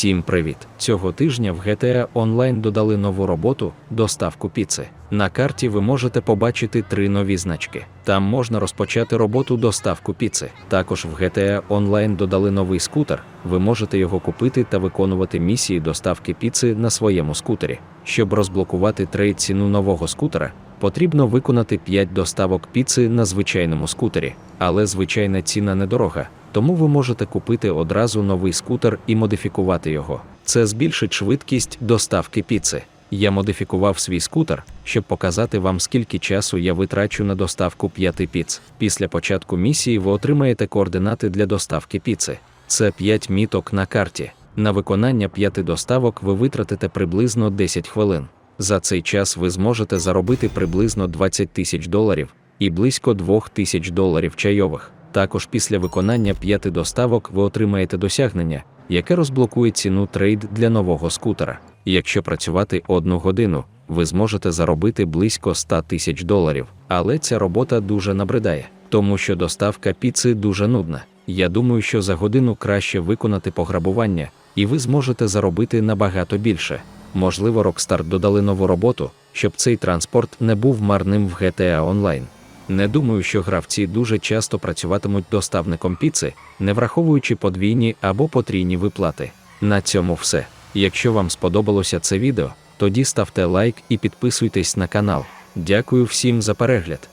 Всім привіт! Цього тижня в GTA Online додали нову роботу доставку піци. На карті ви можете побачити три нові значки. Там можна розпочати роботу доставку піци. Також в GTA Online додали новий скутер. Ви можете його купити та виконувати місії доставки піци на своєму скутері. Щоб розблокувати трейд ціну нового скутера, потрібно виконати 5 доставок піци на звичайному скутері, але звичайна ціна недорога, тому ви можете купити одразу новий скутер і модифікувати його. Це збільшить швидкість доставки піци. Я модифікував свій скутер, щоб показати вам, скільки часу я витрачу на доставку п'яти піц. Після початку місії ви отримаєте координати для доставки піци. Це 5 міток на карті. На виконання п'яти доставок ви витратите приблизно 10 хвилин. За цей час ви зможете заробити приблизно 20 тисяч доларів і близько 2 тисяч доларів чайових. Також після виконання п'яти доставок ви отримаєте досягнення, яке розблокує ціну трейд для нового скутера. Якщо працювати одну годину, ви зможете заробити близько 100 тисяч доларів. Але ця робота дуже набридає, тому що доставка піци дуже нудна. Я думаю, що за годину краще виконати пограбування, і ви зможете заробити набагато більше. Можливо, Rockstar додали нову роботу, щоб цей транспорт не був марним в GTA Online. Не думаю, що гравці дуже часто працюватимуть доставником піци, не враховуючи подвійні або потрійні виплати. На цьому все. Якщо вам сподобалося це відео, тоді ставте лайк і підписуйтесь на канал. Дякую всім за перегляд.